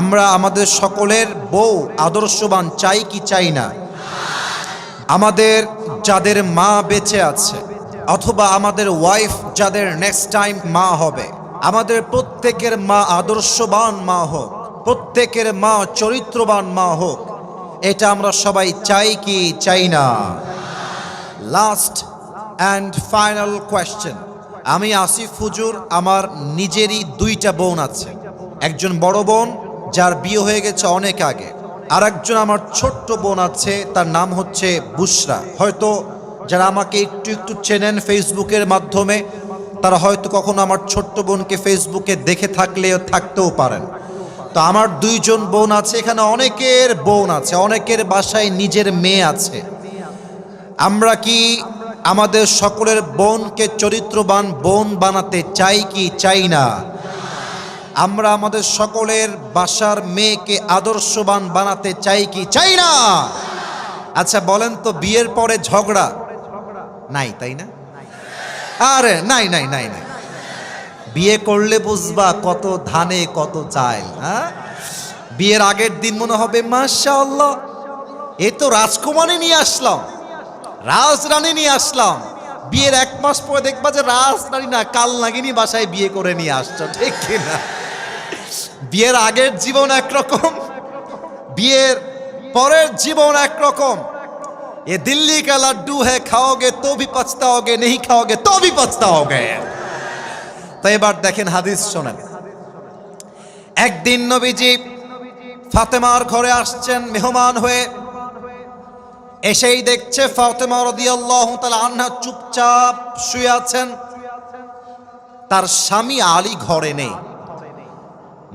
আমরা আমাদের সকলের বউ আদর্শবান চাই কি চাই না? আমাদের যাদের মা বেঁচে আছে, অথবা আমাদের ওয়াইফ যাদের নেক্সট টাইম মা হবে, আমাদের প্রত্যেকের মা আদর্শবান মা হোক, প্রত্যেকের মা চরিত্রবান মা হোক, এটা আমরা সবাই চাই কি চাই না? লাস্ট অ্যান্ড ফাইনাল কোয়েশ্চেন আমি আসিফ হুজুর, আমার নিজেরই দুইটা বোন আছে। একজন বড় বোন যার বিয়ে হয়ে গেছে অনেক আগে। আর একজন আমার ছোট্ট বোন আছে, তার নাম হচ্ছে বুসরা হয়তো যারা আমাকে একটু একটু চেনেন ফেসবুকের মাধ্যমে, তারা হয়তো কখনো আমার ছোট্ট বোনকে ফেসবুকে দেখে থাকলেও থাকতেও পারেন। তো আমার দুইজন বোন আছে, এখানে অনেকের বোন আছে, অনেকের বাসায় নিজের মেয়ে আছে। আমরা কি আমাদের সকলের বোনকে চরিত্রবান বোন বানাতে চাই কি চাই না? আমরা আমাদের সকলের বাসার মেয়েকে আদর্শবান বানাতে চাই কি? চাই না! আচ্ছা বলেন তো বিয়ের পরে ঝগড়া? নাই, তাই না? আরে, নাই নাই নাই নাই। বিয়ে করলে বুঝবা কত ধানে, কত চাল হ্যাঁ? বিয়ের আগের দিন মনে হবে, মাশাআল্লাহ, এ তো রাজকুমারী নিয়ে আসলাম, রাজরানী নিয়ে আসলাম। বিয়ের এক মাস পরে দেখবা যে রাজরানী না কাল নাগিনী বাসায় বিয়ে করে নিয়ে আসছো, ঠিক কিনা? বিয়ের আগের জীবন একরকম বিয়ের পরের জীবন একরকম ये दिल्ली का लड्डू है खाओगे तो भी पछताओगे नहीं खाओगे तो भी पछताओगे তো এবার দেখেন হাদিস শোনেন একদিন নবীজি ফাতেমার ঘরে আসছেন মেহমান হয়ে এসেই দেখছে ফাতেমা রাদিয়াল্লাহু তাআলা আনহা চুপচাপ শুয়ে আছেন তার স্বামী আলী ঘরে নেই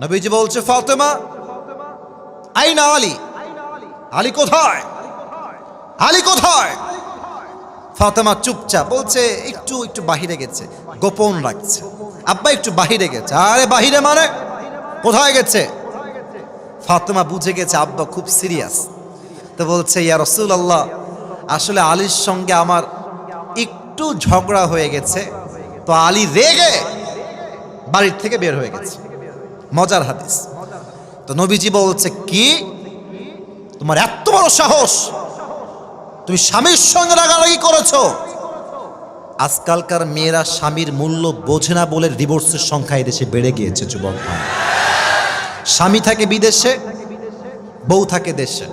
নবীজি বলছে, ফাতেমা, আইনা আলী। আলী কোথায়? আলী কোথায়? ফাতেমা চুপচাপ বলছে, একটু একটু বাহিরে গেছে, গোপন রাখছে। আব্বা একটু বাহিরে গেছে। আরে বাহিরে মানে? কোথায় গেছে? ফাতেমা বুঝে গেছে, আব্বা খুব সিরিয়াস। তো বলছে, ইয়া রসুল আল্লাহ আসলে আলীর সঙ্গে আমার একটু ঝগড়া হয়ে গেছে, তো আলী রেগে বাড়ির থেকে বের হয়ে গেছে। মজার হাদিস। তো নবীজি বলছে, কি? তোমার এত বড় সাহস? তুমি স্বামীর সঙ্গে রাগারাগি করেছ? আজকালকার মেয়েরা স্বামীর মূল্য বোঝে না বলে ডিভোর্সের সংখ্যা এদেশে বেড়ে গিয়েছে, যুবক। স্বামী থাকে বিদেশে, বউ থাকে দেশে।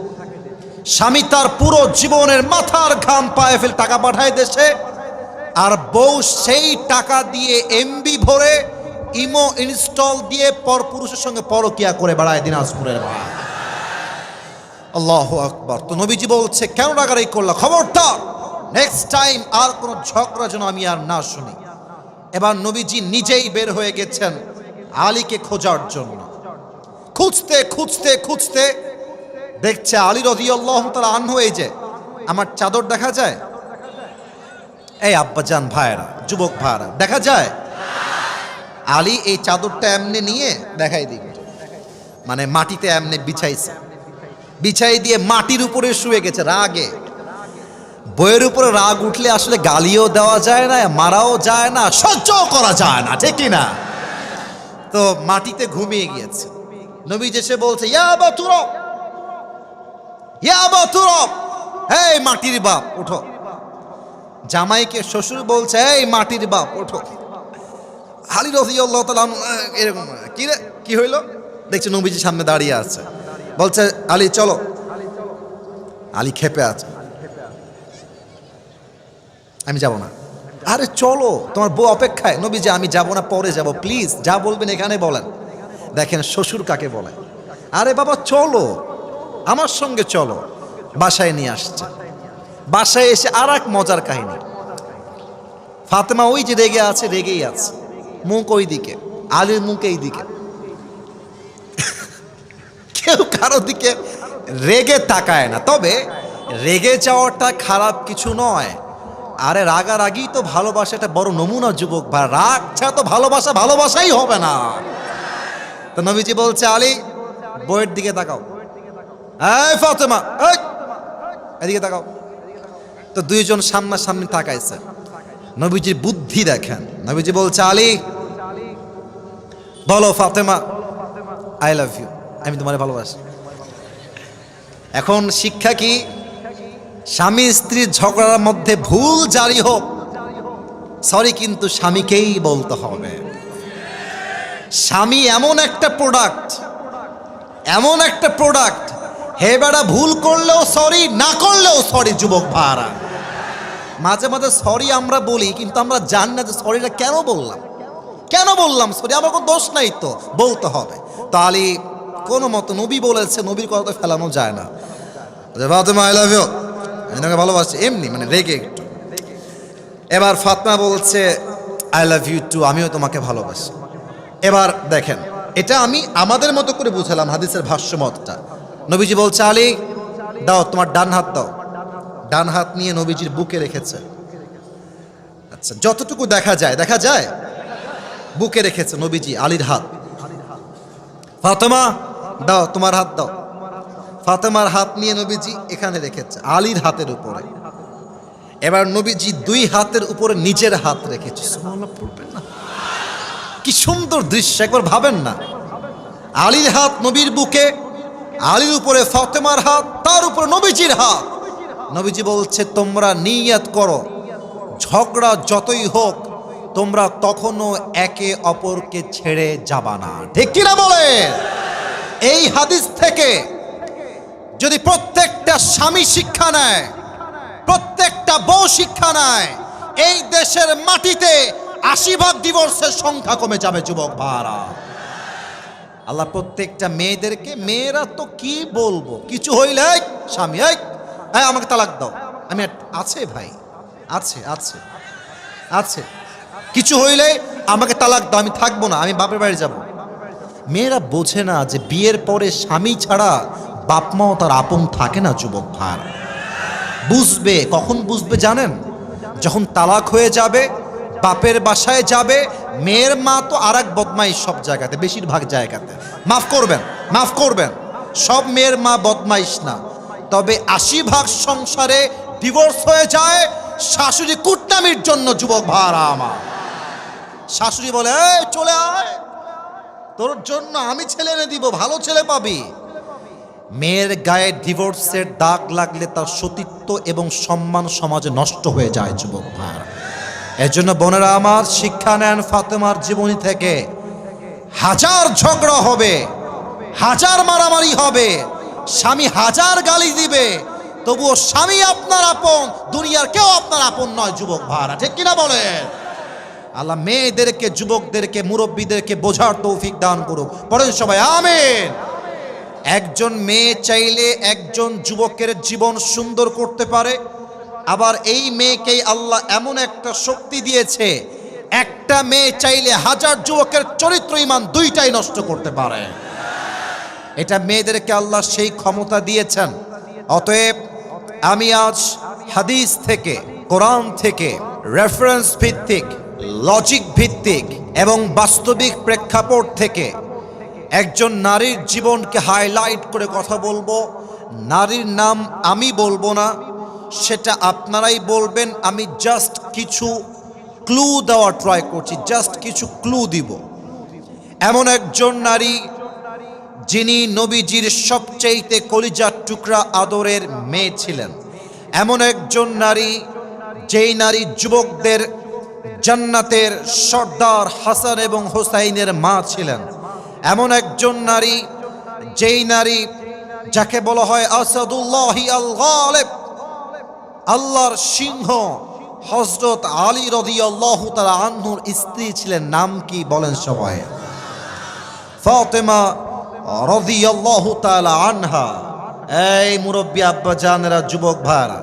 স্বামী তার পুরো জীবনের মাথার ঘাম পায়ে ফেল টাকা পাঠায় দেশে, আর বউ সেই টাকা দিয়ে এমবি ভরে ইমো ইনস্টল দিয়ে পর পুরুষের সঙ্গে পরকিয়া করে বেড়ায় দিনাজপুরের ভাই আল্লাহ আকবর। তো নবীজি বলছে, কেন রাগারাগি করলা? খবরদার। নেক্সট টাইম আর কোনো ঝগড়া যেন আমি আর না শুনি। এবার নবীজি নিজেই বের হয়ে গেছেন আলীকে খোঁজার জন্য। খুঁজতে খুঁজতে খুঁজতে দেখছে আলী রদি আল্লাহ তারা আন হয়ে যে আমার চাদর দেখা যায়? এই আব্বাজান ভাইরা যুবক ভাইরা দেখা যায় আলী এই চাদরটা এমনি নিয়ে দেখাই দিবে। মানে মাটিতে এমনি বিছাইছে। বিছাই দিয়ে মাটির উপরে শুয়ে গেছে রাগে। বইয়ের উপরে রাগ উঠলে আসলে গালিও দেওয়া যায় না, মারাও যায় না সহ্য করা যায় না, ঠিক না তো মাটিতে ঘুমিয়ে গিয়েছে। নবী এসে বলছে, ইয়া ইয়া এই মাটির বাপ, ওঠো। জামাইকে শ্বশুর বলছে, এই মাটির বাপ, ওঠো। হালি রফিউল্লাহ তাআলা আনহু, আহ, এরকম কি রে? কি হইল? দেখছি নবীজি সামনে দাঁড়িয়ে আছে। বলছে আলী চলো। আলী খেপে আছে। আমি যাব না। আরে চলো তোমার বউ অপেক্ষায়। নবী যে আমি যাব না পরে যাব। প্লিজ যা বলবেন এখানে বলেন। দেখেন শ্বশুর কাকে বলে? আরে বাবা চলো। আমার সঙ্গে চলো। বাসায় নিয়ে আসছে। বাসায় এসে আর এক মজার কাহিনী। ফাতেমা ওই যে রেগে আছে রেগেই আছে। মুখ ওই দিকে, আলীর মুখ এই দিকে। কেউ কারও দিকে রেগে তাকায় না। তবে রেগে যাওয়াটা খারাপ কিছু নয়। আরে রাগারাগি তো ভালোবাসা একটা বড় নমুনা যুবক, বা রাগ ছাড়া তো ভালোবাসা ভালোবাসাই হবে না। তো নবীজি বলছে, আলী, বইয়ের দিকে তাকাও। এই ফাতেমা এদিকে তাকাও। তো দুইজন সামনাসামনি তাকাইছে। নবীজির বুদ্ধি দেখেন। নবীজি বলছে, আলী, বলো ফাতেমা আই লাভ ইউ আমি তোমার ভালোবাসি। এখন শিক্ষা কি? স্বামী স্ত্রীর ঝগড়ার মধ্যে ভুল জারি হোক, সরি, কিন্তু স্বামীকেই বলতে হবে। স্বামী এমন একটা প্রোডাক্ট এমন একটা প্রোডাক্ট হে বেড়া ভুল করলেও সরি, না করলেও সরি, যুবক ভাড়া মাঝে মাঝে সরি আমরা বলি, কিন্তু আমরা জানি না যে সরিটা কেন বললাম। কেন বললাম সরি আমার কোনো দোষ নাই তো, বলতে হবে। তাহলে কোনো মতো নবী বলেছে, নবীর কথা তো ফেলানো যায় না। ফাতেমা আই লাভ ইউ আমি তোমাকে ভালোবাসি। এমনি মানে রেগে একটু। এবার ফাতমা বলছে আই লাভ ইউ টু আমিও তোমাকে ভালোবাসি। এবার দেখেন, এটা আমি আমাদের মতো করে বুঝালাম হাদিসের ভাষ্যমতটা। নবীজি বলছে, আলী, দাও, তোমার ডান হাত দাও। ডান হাত নিয়ে নবীজির বুকে রেখেছে। আচ্ছা যতটুকু দেখা যায় দেখা যায়? বুকে রেখেছে নবীজি আলীর হাত। ফাতেমা, দাও, তোমার হাত দাও। ফাতেমার হাত নিয়ে নবীজি এখানে রেখেছে, আলীর হাতের উপরে। এবার নবীজি দুই হাতের উপরে নিজের হাত রেখেছে। কি সুন্দর দৃশ্য, একবার ভাবেন না। আলীর হাত নবীর বুকে, আলীর উপরে ফাতেমার হাত, তার উপরে নবীজির হাত। নবীজি বলছে তোমরা নিয়াত করো। ঝগড়া যতই হোক তোমরা তখনও একে অপরকে ছেড়ে যাবা না। ঠিক কিনা বলে এই হাদিস থেকে যদি প্রত্যেকটা স্বামী শিক্ষা নেয় প্রত্যেকটা বউ শিক্ষা নেয় এই দেশের মাটিতে আশি ভাগ ডিভোর্সের সংখ্যা কমে যাবে যুবক ভাড়া আল্লাহ প্রত্যেকটা মেয়েদেরকে মেয়েরা তো কি বলব? কিছু হইলে "এই, স্বামী এই, আমাকে তালাক দাও। আমি আছে ভাই আছে আছে আছে। কিছু হইলে আমাকে তালাক দাও আমি থাকব না আমি বাপের বাড়ি যাব। মেয়েরা বোঝে না যে বিয়ের পরে স্বামী ছাড়া বাপ মাও তার আপন থাকে না যুবক ভার। বুঝবে কখন বুঝবে জানেন? যখন তালাক হয়ে যাবে বাপের বাসায় যাবে মেয়ের মা তো আর এক বদমাইশ সব জায়গাতে বেশিরভাগ জায়গাতে। মাফ করবেন মাফ করবেন। সব মেয়ের মা বদমাইশ না। তবে আশি ভাগ সংসারে ডিভোর্স হয়ে যায় শাশুড়ি কুটনামির জন্য যুবক ভাড়া আমার। শাশুড়ি বলে "এই, চলে আয়। তোর জন্য আমি ছেলে এনে দিব ভালো ছেলে পাবি। মেয়ের গায়ে ডিভোর্সের দাগ লাগলে তার সতীত্ব এবং সম্মান সমাজে নষ্ট হয়ে যায় যুবক ভাড়া। এর জন্য বোনেরা আমার শিক্ষা নেন ফাতেমার জীবনী থেকে। হাজার ঝগড়া হবে হাজার মারামারি হবে। স্বামী হাজার গালি দিবে, তবুও স্বামী আপনার আপন, দুনিয়ার কেউ আপনার আপন নয়, যুবক ভাড়া ঠিক কিনা বলেন? আল্লাহ মেয়েদেরকে, যুবকদেরকে, মুরব্বীদেরকে বোঝার তৌফিক দান করুক। পড়েন সবাই, আমেন। একজন মেয়ে চাইলে একজন যুবকের জীবন সুন্দর করতে পারে, আবার এই মেয়েকেই আল্লাহ এমন একটা শক্তি দিয়েছে, একটা মেয়ে চাইলে হাজার যুবকের চরিত্র ইমান দুইটাই নষ্ট করতে পারে। এটা মেয়েদেরকে আল্লাহ সেই ক্ষমতা দিয়েছেন। অতএব আমি আজ হাদিস থেকে, কোরআন থেকে রেফারেন্স ভিত্তিক লজিক ভিত্তিক এবং বাস্তবিক প্রেক্ষাপট থেকে একজন নারীর জীবনকে হাইলাইট করে কথা বলব। নারীর নাম আমি বলব না, সেটা আপনারাই বলবেন। আমি জাস্ট কিছু ক্লু দেওয়ার ট্রাই করছি জাস্ট কিছু ক্লু দিব। এমন একজন নারী যিনি নবীজির সবচেয়েতে কলিজার টুকরা আদরের মেয়ে ছিলেন। এমন একজন নারী, যেই নারী যুবকদের জান্নাতের সর্দার হাসান এবং হোসাইনের মা ছিলেন। এমন একজন নারী, যেই নারী যাকে বলা হয় আসাদুল্লাহি আল্লাহর সিংহ হজরত আলী রদি আল্লাহ তালা আনহুর স্ত্রী ছিলেন। নাম কি বলেন সবাই? ফাতেমা রদিয়াল্লাহু তাআলা আনহা। এই মুরব্বী আব্বা জানেরা, যুবক ভাইরা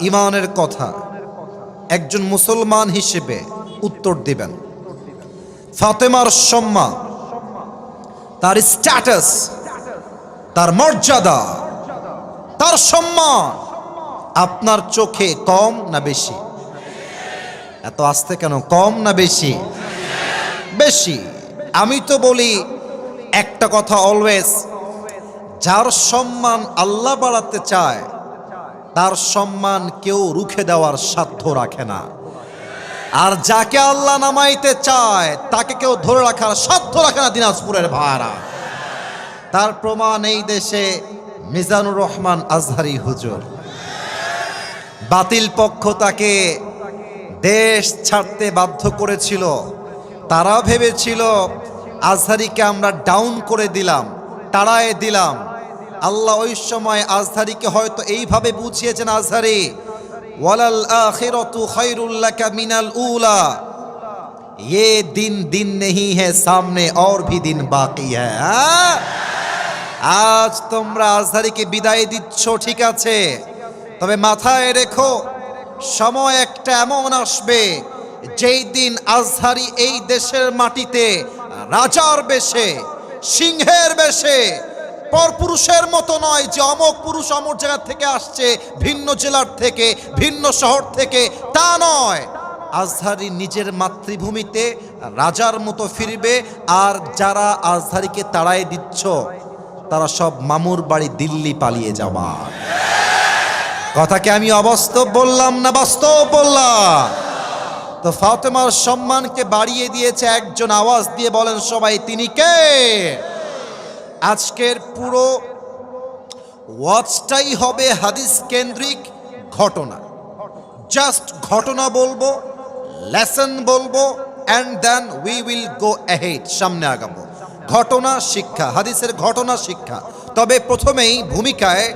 ইমানের কথা একজন মুসলমান হিসেবে উত্তর দিবেন। ফাতেমার সম্মান, তার স্ট্যাটাস, তার মর্যাদা, তার সম্মান আপনার চোখে কম না বেশি? এত আসতে কেন? কম না বেশি? বেশি। আমি তো বলি একটা কথা অলওয়েজ যার সম্মান আল্লাহ বাড়াতে চায়, তার সম্মান কেউ রুখে দেওয়ার সাধ্য রাখে না। আর যাকে আল্লাহ নামাইতে চায়, তাকে কেউ ধরে রাখার সাধ্য রাখে না দিনাজপুরের ভাড়া তার প্রমাণ এই দেশে মিজানুর রহমান আজহারি হুজুর। বাতিল পক্ষ তাকে দেশ ছাড়তে বাধ্য করেছিল। তারা ভেবেছিল আজহারিকে আমরা ডাউন করে দিলাম তাড়ায় দিলাম আল্লাহ ওই সময় আজহারিকে হয়তো এইভাবে বুঝিয়েছেন আজহারি ওয়ালাল আখিরাতু খায়রুল লাকা মিনাল উলা ये दिन दिन नहीं है सामने और भी दिन बाकी है हाँ? আজ তোমরা আজহারিকে বিদায় দিচ্ছ ঠিক আছে তবে মাথায় রেখো সময় একটা এমন আসবে যেই দিন আজহারি এই দেশের মাটিতে রাজার বেশে, সিংহের বেশে পরপুরুষের মতো নয় যে অমক পুরুষ অমর জায়গা থেকে আসছে, ভিন্ন জেলার থেকে, ভিন্ন শহর থেকে, তা নয়। আজহারি নিজের মাতৃভূমিতে রাজার মতো ফিরবে, আর যারা আজহারিকে তাড়াই দিচ্ছ, তারা সব মামুর বাড়ি দিল্লি পালিয়ে যাওয়া। কথাকে আমি অবাস্তব বললাম না বাস্তব বললাম? তো ফাতেমার সম্মানকে বাড়িয়ে দিয়েছে একজন আওয়াজ দিয়ে বলেন সবাই, তিনি কে? আজকের পুরো ওয়াচটাই হবে হাদিস কেন্দ্রিক ঘটনা। জাস্ট ঘটনা বলব, লেসন বলব and then we will go ahead সামনে আগাবো। ঘটনা শিক্ষা, হাদিসের ঘটনা শিক্ষা। তবে প্রথমেই ভূমিকায়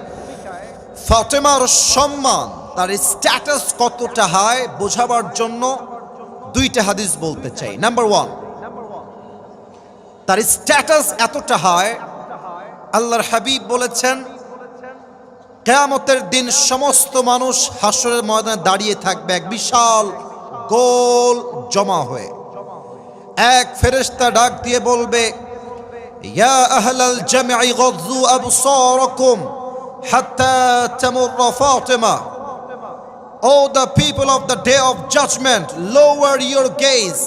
ফাতেমার সম্মান, তার স্ট্যাটাস কতটা হয় বোঝাবার জন্য দুইটা হাদিস বলতে চাই। নাম্বার ওয়ান তার স্ট্যাটাস এতটা হয় আল্লাহর হাবিব বলেছেন, কেয়ামতের দিন সমস্ত মানুষ হাসরের ময়দানে দাঁড়িয়ে থাকবে, এক বিশাল গোল জমা হয়ে। এক ফেরেশতা ডাক দিয়ে বলবে, ইয়া হাত্তা তামুর ফাতিমা। ও the people of the day of judgment, lower your gaze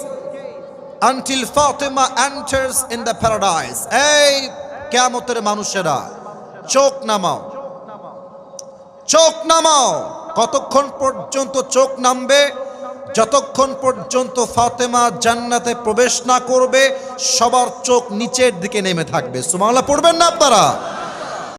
until Fatima enters in the paradise. এই কিয়ামতের মানুষেরা চোখ নামাও চোখ নামাও কতক্ষণ পর্যন্ত চোখ নামবে? যতক্ষণ পর্যন্ত ফাতেমা জান্নাতে প্রবেশ না করবে, সবার চোখ নিচের দিকে নেমে থাকবে। সুমাল্লাহ পড়বেন না আপনারা?